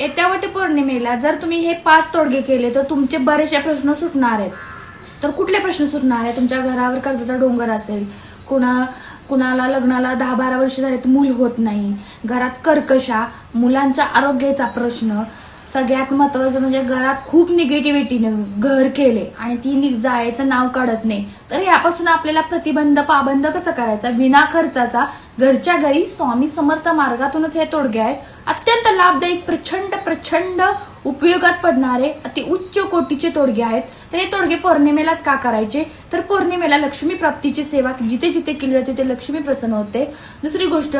येत्या वटी पौर्णिमेला जर तुम्ही हे पाच तोडगे केले तर तुमचे बरेचसे प्रश्न सुटणार आहेत. तर कुठले प्रश्न सुटणार आहे तुमच्या घरावर कर्जाचा डोंगर असेल कुणा कुणाला लग्नाला दहा बारा वर्ष झाले मूल होत नाही. घरात कर्कशा मुलांच्या आरोग्याचा प्रश्न सगळ्यात महत्वाचं म्हणजे घरात खूप निगेटिव्हिटीनं घर केले आणि ती नि- जायचं नाव काढत नाही. तर यापासून आपल्याला प्रतिबंध पाबंद कसं करायचा? विना खर्चाचा घरच्या घरी स्वामी समर्थ मार्गातूनच हे तोडगे आहेत. अत्यंत लाभदायक प्रचंड प्रचंड उपयोगात पडणारे अति उच्च कोटीचे तोडगे आहेत. तर हे तोडगे पौर्णिमेलाच का करायचे? तर पौर्णिमेला लक्ष्मी प्राप्तीची सेवा जिथे जिथे केली जाते ते लक्ष्मी प्रसन्न होते. दुसरी गोष्ट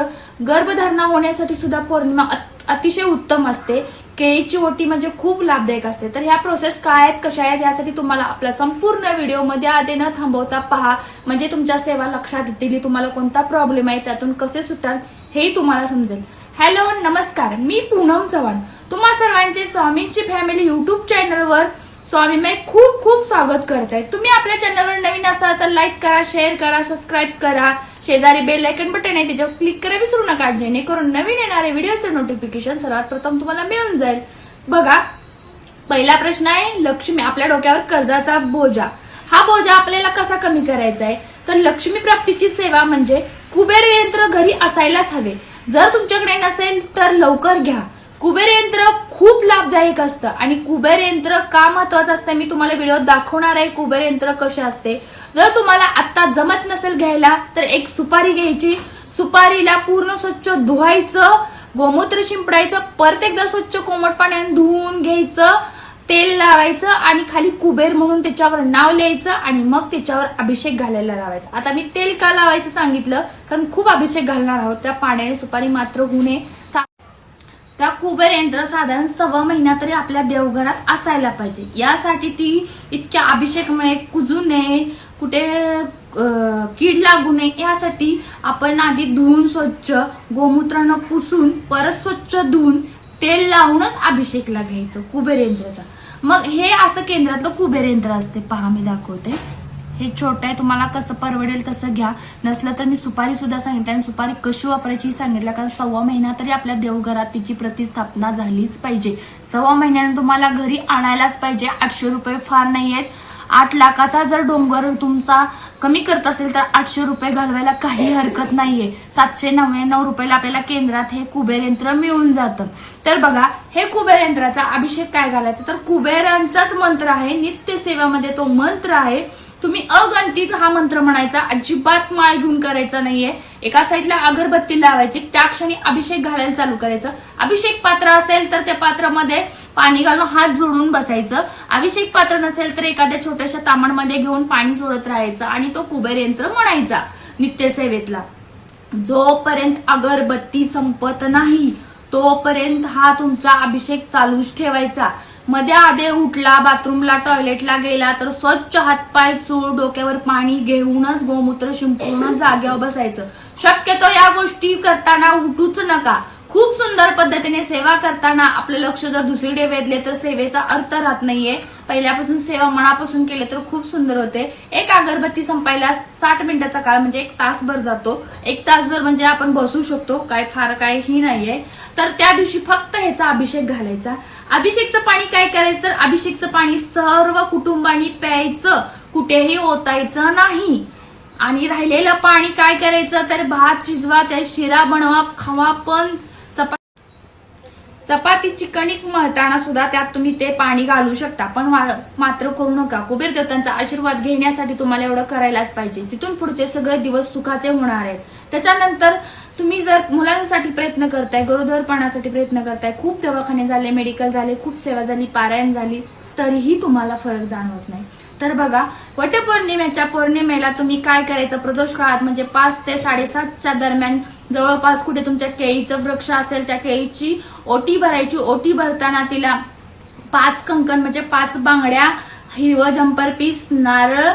गर्भधारणा होण्यासाठी सुद्धा पौर्णिमा अत- अतिशय उत्तम असते. केळीची ओटी म्हणजे खूप लाभदायक असते. तर ह्या प्रोसेस काय आहेत कशा आहेत यासाठी तुम्हाला आपला संपूर्ण व्हिडिओमध्ये आधी न थांबवता पहा. म्हणजे तुमच्या सेवा लक्षात येतील तुम्हाला कोणता प्रॉब्लेम आहे त्यातून कसे सुटाल हेही तुम्हाला समजेल. हॅलो नमस्कार. मी पूनम चव्हाण. तुम्हा सर्वांचे स्वामींची फॅमिली युट्यूब चॅनलवर स्वामी मी खूप खूप स्वागत करत आहे. तुम्ही आपल्या चॅनलवर नवीन असाल तर लाईक करा शेअर करा सबस्क्राईब करा. शेजारी बेल आयकन बटन आहे त्याच्यावर क्लिक करा विसरू नका. जेणेकरून नवीन येणारे व्हिडिओचं नोटिफिकेशन सर्वात प्रथम तुम्हाला मिळून जाईल. बघा पहिला प्रश्न आहे लक्ष्मी आपल्या डोक्यावर कर्जाचा बोजा. हा बोजा आपल्याला कसा कमी करायचा आहे? तर लक्ष्मी प्राप्तीची सेवा म्हणजे कुबेर यंत्र घरी असायलाच हवे. जर तुमच्याकडे नसेल तर लवकर घ्या. कुबेर यंत्र खूप लाभदायक असतं. आणि कुबेर यंत्र का महत्वाचं असतं मी तुम्हाला व्हिडिओ दाखवणार आहे. कुबेर यंत्र कसे असते? जर तुम्हाला आता जमत नसेल घ्यायला तर एक सुपारी घ्यायची. सुपारीला पूर्ण स्वच्छ धुवायचं गोमूत्र शिंपडायचं परत एकदा स्वच्छ कोमट पाण्याने धुवून घ्यायचं तेल लावायचं आणि खाली कुबेर म्हणून त्याच्यावर नाव लिहायचं आणि मग त्याच्यावर अभिषेक घालायला लावायचा. आता मी तेल का लावायचं सांगितलं? कारण खूप अभिषेक घालणार आहोत. त्या पाण्याने सुपारी मात्र होऊ नये. त्या कुबेर यंत्र साधारण सव्वा महिना तरी आपल्या देवघरात असायला पाहिजे. यासाठी ती इतक्या अभिषेकमुळे कुजू नये कुठे कीड लागू नये यासाठी आपण आधी धुवून स्वच्छ गोमूत्रानं पुसून परत स्वच्छ धुवून तेल लावूनच अभिषेकला घ्यायचं कुबेर यंत्राचा. मग हे असं केंद्रातलं कुबेर यंत्र असते पहा मी दाखवते. हे छोटं आहे तुम्हाला कसं परवडेल तसं घ्या. नसलं तर मी सुपारी सुद्धा सांगितलं आणि सुपारी कशी वापरायची हे सांगितलं कारण सव्वा महिना तरी आपल्या देवघरात तिची प्रतिस्थापना झालीच पाहिजे. सव्वा महिन्याने तुम्हाला घरी आणायलाच पाहिजे आठशे रुपये फार नाही आहेत. आठ लाखाचा जर डोंगर तुमचा कमी करत असेल तर आठशे रुपये घालवायला काही हरकत नाहीये. सातशे नव्याण्णव रुपयाला आपल्याला केंद्रात हे कुबेर यंत्र मिळून जातं. तर बघा हे कुबेर यंत्राचा अभिषेक काय घालायचा? तर कुबेरांचाच मंत्र आहे नित्य सेवामध्ये तो मंत्र आहे तुम्ही अगंतित हा मंत्र म्हणायचा अजिबात माळ घेऊन करायचा नाहीये. एका साईडला अगरबत्ती लावायची त्या क्षणी अभिषेक घालायला चालू करायचं. अभिषेक पात्र असेल तर त्या पात्रामध्ये पाणी घालून हात जोडून बसायचं. अभिषेक पात्र नसेल तर एखाद्या छोट्याशा तामणमध्ये घेऊन पाणी सोडत राहायचं आणि तो कुबेर यंत्र म्हणायचा नित्यसेवेतला. जोपर्यंत अगरबत्ती संपत नाही तोपर्यंत हा तुमचा अभिषेक चालूच ठेवायचा. मध्ये आधे उठला बाथरूमला टॉयलेटला गेला तर स्वच्छ हातपाय चूळ डोक्यावर पाणी घेऊनच गोमूत्र शिंपूनच जाग्यावर बसायचं. शक्यतो या गोष्टी करताना उठूच नका. खूप सुंदर पद्धतीने सेवा करताना आपलं लक्ष जर दुसरीकडे वेधले तर सेवेचा अर्थ राहत नाहीये. पहिल्यापासून सेवा मनापासून केले तर खूप सुंदर होते. एक अगरबत्ती संपायला साठ मिनिटाचा काळ म्हणजे एक तासभर जातो. एक तास जर म्हणजे आपण बसू शकतो काय फार काय ही नाहीये. तर त्या दिवशी फक्त ह्याचा अभिषेक घालायचा. अभिषेकचं पाणी काय करायचं? तर अभिषेकचं पाणी सर्व कुटुंबानी प्यायचं. कुठेही ओतायचं नाही. आणि राहिलेलं पाणी काय करायचं? तर भात शिजवा त्या शिरा बनवा खावा पण चपा चपातीची कणिक मळताना सुद्धा त्यात तुम्ही ते पाणी घालू शकता. पण वा- मात्र करू नका. कुबेर देवतांचा आशीर्वाद घेण्यासाठी तुम्हाला एवढं करायलाच पाहिजे. तिथून पुढचे सगळे दिवस सुखाचे होणार आहेत. त्याच्यानंतर तुम्ही जर मुलांसाठी प्रयत्न करताय गरोदरपणासाठी प्रयत्न करताय खूप दवाखाने झाले मेडिकल झाले खूप सेवा झाली पारायण झाली तरीही तुम्हाला फरक जाणवत नाही. तर बघा वटपौर्णिमेच्या पौर्णिमेला तुम्ही काय करायचं? प्रदोष काळात म्हणजे पाच ते साडेसातच्या दरम्यान जवळपास कुठे तुमच्या केळीचं वृक्ष असेल त्या केळीची ओटी भरायची ओटी भरताना तिला पाच कंकण म्हणजे पाच बांगड्या हिरवं जंपर पीस नारळ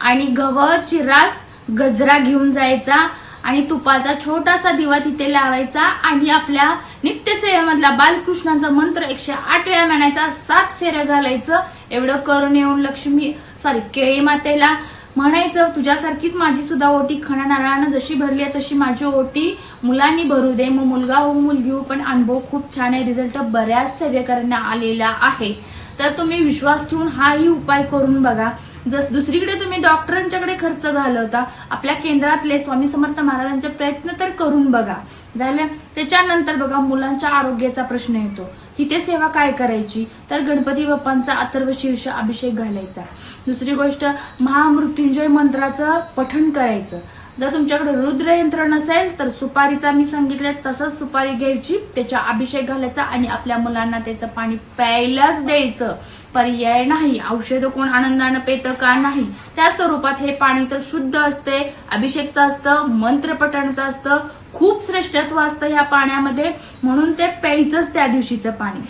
आणि गवळ चिरास गजरा घेऊन जायचा. आणि तुपाचा छोटासा दिवा तिथे लावायचा आणि आपल्या नित्यसेवेमधला बालकृष्णाचा मंत्र एकशे आठ वेळा म्हणायचा सात फेऱ्या घालायचं. एवढं करून येऊन लक्ष्मी सॉरी केळी मातेला म्हणायचं तुझ्यासारखीच माझी सुद्धा ओटी खणा नारळानं जशी भरली आहे तशी माझी ओटी. मुलांनी भरू दे मग मुलगा हो मुलगी हो पण अनुभव खूप छान आहे. रिझल्ट बऱ्याच सेवेकरांना आलेला आहे. तर तुम्ही विश्वास ठेवून हाही उपाय करून बघा. जस दुसरीकडे तुम्ही डॉक्टरांच्याकडे खर्च घालवता आपल्या केंद्रातले स्वामी समर्थ महाराजांचे प्रयत्न तर करून बघा. झाल्या त्याच्यानंतर बघा मुलांच्या आरोग्याचा प्रश्न येतो. तिथे सेवा काय करायची? तर गणपती बाप्पांचा अथर्व शीर्ष अभिषेक घालायचा. दुसरी गोष्ट महामृत्युंजय मंत्राचं पठण करायचं. जर तुमच्याकडे रुद्र यंत्र नसेल तर सुपारीचा मी सांगितलं तसंच सुपारी घ्यायची त्याच्या अभिषेक घालायचा आणि आपल्या मुलांना त्याचं पाणी प्यायलाच द्यायचं. पर्याय नाही औषध कोण आनंदानं पेतं का नाही? त्या स्वरूपात हे पाणी तर शुद्ध असते अभिषेकचं असतं मंत्रपठणचं असतं खूप श्रेष्ठत्व असतं ह्या पाण्यामध्ये म्हणून ते प्यायचंच त्या दिवशीचं पाणी.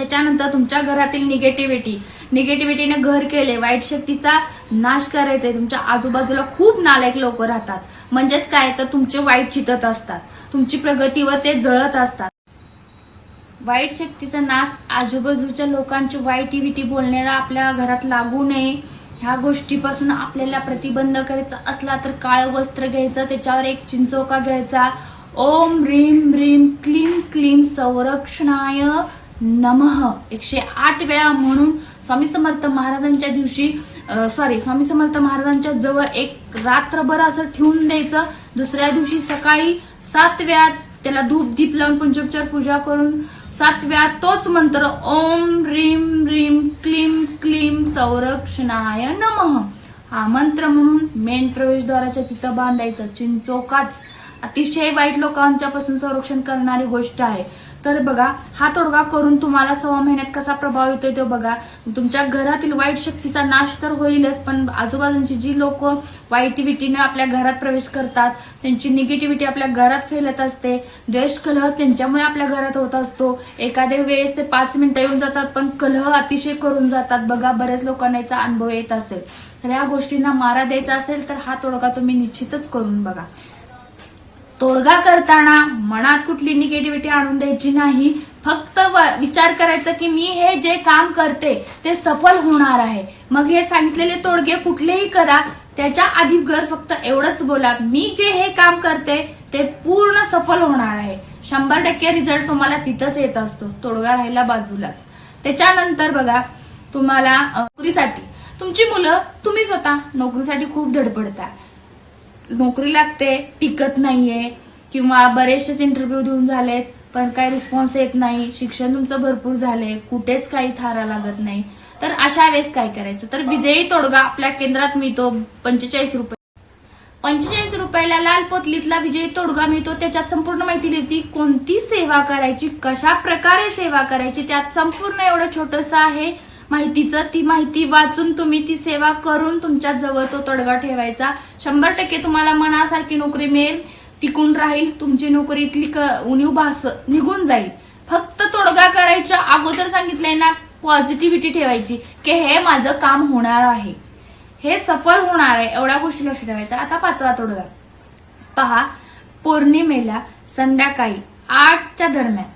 त्याच्यानंतर तुमच्या घरातील निगेटिव्हिटी निगेटिव्हिटीने घर केले वाईट शक्तीचा नाश करायचा आहे. तुमच्या आजूबाजूला खूप नालायक लोक राहतात. म्हणजेच काय? तर तुमचे वाईट चितत असतात. तुमची प्रगतीवर ते जळत असतात. वाईट शक्तीचा नाश आजूबाजूच्या लोकांची वाईटिव्हिटी बोलण्याला आपल्या घरात लागू नये. ह्या गोष्टीपासून आपल्याला प्रतिबंध करायचा असला तर काळं वस्त्र घ्यायचं त्याच्यावर एक चिंचोका घ्यायचा. ओम रीम रीम क्लीम क्लीम संरक्षणाय नमः. एकशे आठ वेळा म्हणून स्वामी समर्थ महाराजांच्या दिवशी सॉरी स्वामी समर्थ महाराजांच्या जवळ एक रात्रभर असं ठेवून द्यायचं. दुसऱ्या दिवशी सकाळी सात वेळा त्याला धूप दीप लावून पंचोपचार पूजा करून सात वेळा तोच मंत्र ओम रीम रीम क्लीम क्लीम संरक्षणाय नमः. हा मंत्र म्हणून मेन प्रवेशद्वाराच्या तिथं बांधायचं. चिंचोकाच अतिशय वाईट लोकांच्यापासून संरक्षण करणारी गोष्ट आहे. तर बघा हा तोडगा करून तुम्हाला सव्वा महिन्यात कसा प्रभाव येतोय तो बघा. तुमच्या घरातील वाईट शक्तीचा नाश तर होईलच पण आजूबाजूची जी लोक वाईटिव्हिटीने आपल्या घरात प्रवेश करतात त्यांची निगेटिव्हिटी आपल्या घरात फैलत असते. द्वेष कलह त्यांच्यामुळे आपल्या घरात होत असतो. एखाद्या वेळेस ते पाच मिनिटं येऊन जातात पण कलह अतिशय करून जातात. बघा बऱ्याच लोकांना याचा अनुभव येत असेल. तर या गोष्टींना मारा द्यायचा असेल तर हा तोडगा तुम्ही निश्चितच करून बघा. तोडगा करताना मनात कुठली निगेटिव्हिटी आणून द्यायची नाही. फक्त व- विचार करायचा की मी हे जे काम करते ते सफल होणार आहे. मग हे सांगितलेले तोडगे कुठलेही करा. त्याच्या आधी घर फक्त एवढंच बोला. मी जे हे काम करते ते पूर्ण सफल होणार आहे. शंभर टक्के रिझल्ट तुम्हाला तिथंच येत असतो. तोडगा राहिला बाजूलाच. त्याच्यानंतर बघा तुम्हाला नोकरीसाठी. तुमची मुलं तुम्ही स्वतः नोकरीसाठी खूप धडपडता. नोकरी लागते टिकत नाहीये किंवा बरेचसेच इंटरव्ह्यू देऊन झालेत पण काही रिस्पॉन्स येत नाही शिक्षण तुमचं भरपूर झालंय कुठेच काही थारा लागत नाही. तर अशा वेळेस काय करायचं? तर विजयी तोडगा आपल्या केंद्रात मिळतो पंचेचाळीस रुपये. पंचेचाळीस रुपयाला लाल पोतलीतला विजयी तोडगा मिळतो त्याच्यात संपूर्ण माहिती देती कोणती सेवा करायची कशा प्रकारे सेवा करायची त्यात संपूर्ण एवढं छोटस आहे माहितीचं ती माहिती वाचून तुम्ही ती सेवा करून तुमच्या जवळ तो तोडगा ठेवायचा. शंभर टक्के तुम्हाला मनासारखी नोकरी मिळेल टिकून राहील तुमची नोकरीतली क- उणीव भास निघून जाईल. फक्त तोडगा करायच्या अगोदर सांगितलंय ना पॉझिटिव्हिटी ठेवायची की हे माझं काम होणार आहे. हे सफल होणार आहे एवढ्या गोष्टी लक्ष ठेवायच्या आता पाचवा तोडगा. पहा पौर्णिमेला संध्याकाळी आठच्या दरम्यान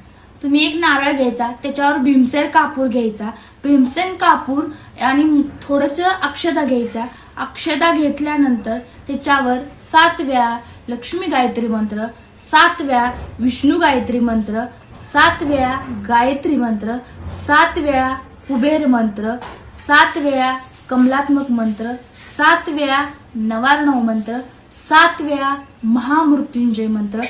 तुम्ही एक नारळ घ्यायचा त्याच्यावर भीमसेर कापूर घ्यायचा भीमसेन कापूर आणि थोडस अक्षता घ्यायच्या. अक्षता घेतल्यानंतर त्याच्यावर सात वेळा लक्ष्मी गायत्री मंत्र सात वेळा विष्णू गायत्री मंत्र सात वेळा गायत्री मंत्र सात वेळा कुबेर मंत्र सात वेळा कमलात्मक मंत्र सात वेळा नवार्णव मंत्र सात वेळा महामृत्युंजय मंत्र.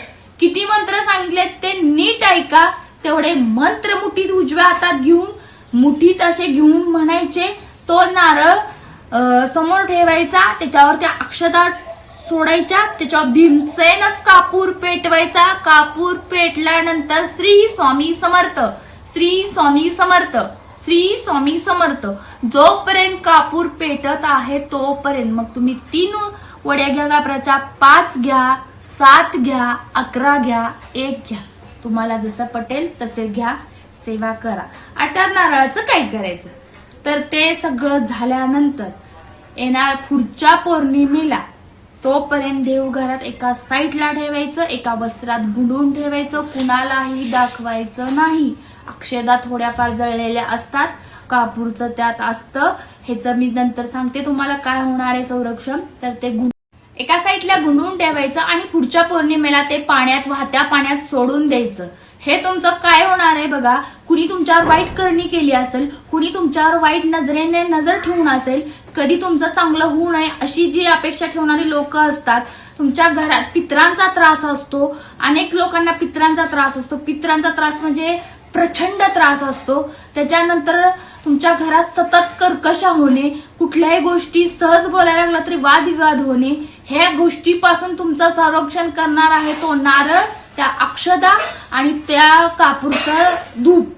किती मंत्र सांगितले ते नीट ऐका. तेवढे मंत्र मुठीत उजव्या हातात घेऊन मुठीत असे घेऊन म्हणायचे तो नारळ समोर ठेवायचा त्याच्यावर त्या अक्षता सोडायच्या त्याच्यावर भीमसेनच कापूर पेटवायचा. कापूर पेटल्यानंतर श्री स्वामी समर्थ श्री स्वामी समर्थ श्री स्वामी समर्थ. जोपर्यंत कापूर पेटत आहे तोपर्यंत मग तुम्ही तीन वड्या घ्या कापराच्या पाच घ्या सात घ्या अकरा घ्या एक घ्या. तुम्हाला जसं पटेल तसे घ्या सेवा करा. त्या नारळाचं काय करायचं? तर ते सगळं झाल्यानंतर येणार पुढच्या पौर्णिमेला तोपर्यंत देवघरात एका साईडला ठेवायचं एका वस्त्रात गुंडून ठेवायचं कुणालाही दाखवायचं नाही. अक्षदा थोड्याफार जळलेल्या असतात. कापूरचं त्यात असतं. ह्याचं मी नंतर सांगते तुम्हाला काय होणार आहे संरक्षण? तर ते गुं- एका साईडला गुंडून ठेवायचं आणि पुढच्या पौर्णिमेला ते पाण्यात वाहत्या पाण्यात सोडून द्यायचं. हे तुमचं काय होणार आहे बघा? कुणी तुमच्यावर वाईट करणी केली असेल कुणी तुमच्यावर वाईट नजरेने नजर ठेवून असेल कधी तुमचं चांगलं होऊ नये अशी जी अपेक्षा ठेवणारी लोक असतात तुमच्या घरात पित्रांचा त्रास असतो अनेक लोकांना पित्रांचा त्रास असतो. पित्रांचा त्रास म्हणजे प्रचंड त्रास असतो. त्याच्यानंतर तुमच्या घरात सतत कर्कशा होणे कुठल्याही गोष्टी सहज बोलायला लागला तरी वादविवाद होणे ह्या गोष्टीपासून तुमचं संरक्षण करणार आहे तो नारळ त्या अक्षदा आणि त्या कापूरचं धूप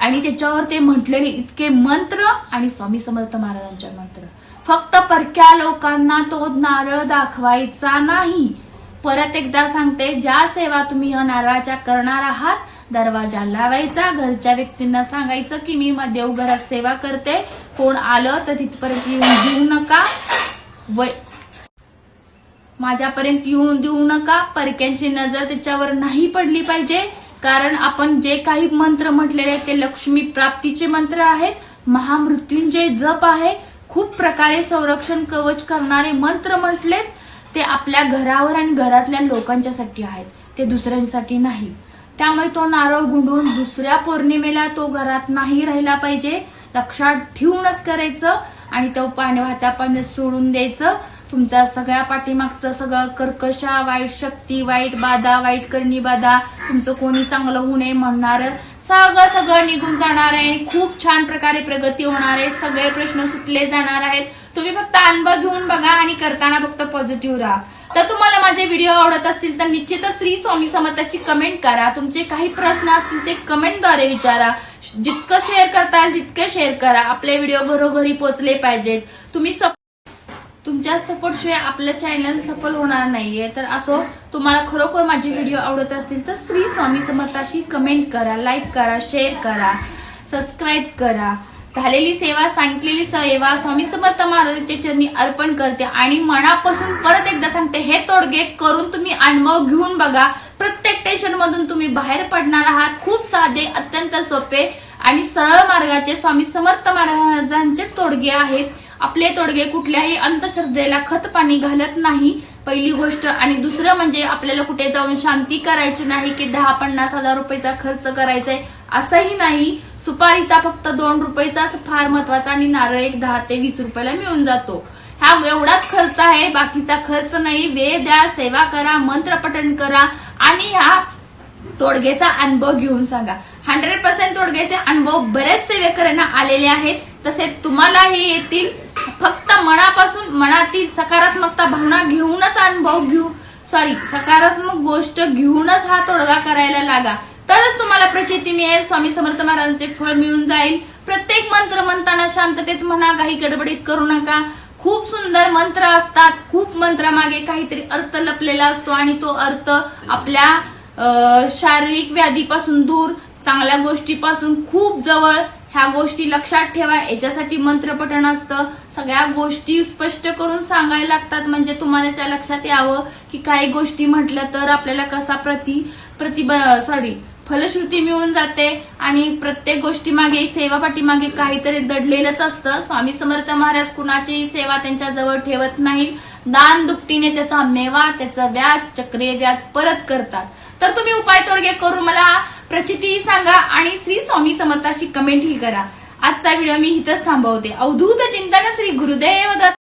आणि त्याच्यावर ते म्हटलेले इतके मंत्र आणि स्वामी समर्थ महाराजांचे मंत्र. फक्त परक्या लोकांना तो नारळ दाखवायचा नाही. परत एकदा सांगते ज्या सेवा तुम्ही ह्या नारळाच्या करणार आहात दरवाजा लावायचा घरच्या व्यक्तींना सांगायचं की मी देवघरात सेवा करते कोण आलं तर तिथपर्यंत येऊन देऊ नका. वय माझ्यापर्यंत येऊन देऊ नका. परक्यांची नजर त्याच्यावर नाही पडली पाहिजे. कारण आपण जे काही मंत्र म्हटलेले आहेत ते लक्ष्मी प्राप्तीचे मंत्र आहेत महामृत्युंजय जप आहे खूप प्रकारे संरक्षण कवच करणारे मंत्र म्हटलेत ते आपल्या घरावर आणि घरातल्या लोकांच्यासाठी आहेत ते दुसऱ्यांसाठी नाही. त्यामुळे तो नारळ गुंडून दुसऱ्या पौर्णिमेला तो घरात नाही राहिला पाहिजे. लक्षात ठेवूनच करायचं आणि तो पाणी वाहत्या पाण्यात सोडून द्यायचं. तुमच्या सगळ्या पाठीमागचं सगळं कर्कशा वाईट शक्ती वाईट बाधा वाईट करणी बाधा तुमचं कोणी चांगलं होऊ नये म्हणणार. सगळं सगळं निघून जाणार आहे. खूप छान प्रकारे प्रगती होणार आहे. सगळे प्रश्न सुटले जाणार आहेत. तुम्ही फक्त अनुभव घेऊन बघा आणि करताना फक्त पॉझिटिव्ह राहा. तर तुम्हाला माझे व्हिडिओ आवडत असतील तर निश्चितच श्री स्वामी समर्थाची कमेंट करा. तुमचे काही प्रश्न असतील ते कमेंटद्वारे विचारा. जितकं शेअर करता येईल तितके शेअर करा. आपले व्हिडिओ घरोघरी पोहोचले पाहिजेत. तुम्ही सप- तुमच्या सपोर्टशिवाय आपल्या आपलं चॅनल सफल होणार नाहीये. तर असो तुम्हाला खरोखर माझे व्हिडिओ आवडत असतील तर श्री स्वामी समर्थाशी कमेंट करा लाईक करा शेअर करा सबस्क्राईब करा. झालेली सेवा सांगितलेली सेवा स्वामी समर्थ महाराजांच्या चरणी अर्पण करते आणि मनापासून परत एकदा सांगते हे तोडगे करून तुम्ही अनुभव घेऊन बघा. प्रत्येक टेन्शन मधून तुम्ही बाहेर पडणार आहात. खूप साधे अत्यंत सोपे आणि सरळ मार्गाचे स्वामी समर्थ महाराजांचे तोडगे आहेत. आपले तोडगे कुठल्याही अंधश्रद्धेला खत पाणी घालत नाही. पहिली गोष्ट आणि दुसरं म्हणजे आपल्याला कुठे जाऊन शांती करायची नाही की दहा पन्नास हजार रुपयाचा खर्च करायचा आहे असंही नाही. सुपारीचा फक्त दोन रुपयेचाच फार महत्त्वाचा आणि नारळ एक दहा ते वीस रुपयाला मिळून जातो. हा एवढाच खर्च आहे बाकीचा खर्च नाही. वेळ द्या सेवा करा मंत्रपठण करा आणि ह्या तोडगेचा अनुभव घेऊन सांगा. हंड्रेड पर्सेंट तोडग्याचे अनुभव बरेच सेवेकरांना आलेले आहेत. तसेच तुम्हालाही येतील. फक्त मनापासून मनातील सकारात्मकता भावना घेऊनच अनुभव घेऊ. सॉरी सकारात्मक गोष्ट घेऊनच हा तोडगा करायला लागा. तरच तुम्हाला प्रचिती मिळेल स्वामी समर्थ महाराजांचे फळ मिळून जाईल. प्रत्येक मंत्र म्हणताना शांततेत म्हणा काही गडबडीत करू नका. खूप सुंदर मंत्र असतात. खूप मंत्रामागे काहीतरी अर्थ लपलेला असतो आणि तो अर्थ आपल्या शारीरिक व्याधीपासून दूर चांगल्या गोष्टीपासून खूप जवळ. ह्या गोष्टी लक्षात ठेवा. याच्यासाठी मंत्रपठण असतं. सगळ्या गोष्टी स्पष्ट करून सांगायला लागतात. म्हणजे तुम्हाला त्या लक्षात यावं की काही गोष्टी म्हटल्या तर आपल्याला कसा प्रति प्रतिब सॉरी फलश्रुती मिळून जाते. आणि प्रत्येक गोष्टी मागे सेवा पाठीमागे काहीतरी दडलेलंच असतं. स्वामी समर्थ महाराज कुणाचीही सेवा त्यांच्या जवळ ठेवत नाहीत. दान दुपटीने त्याचा मेवा त्याचं व्याज चक्रीय व्याज परत करतात. तर तुम्ही उपाय तोडगे करून मला प्रचिती सांगा आणि श्री स्वामी समर्थाशी कमेंट ही करा. आजचा व्हिडिओ मी इथंच थांबवते. अवधूत चिंतन श्री गुरुदेव दत्त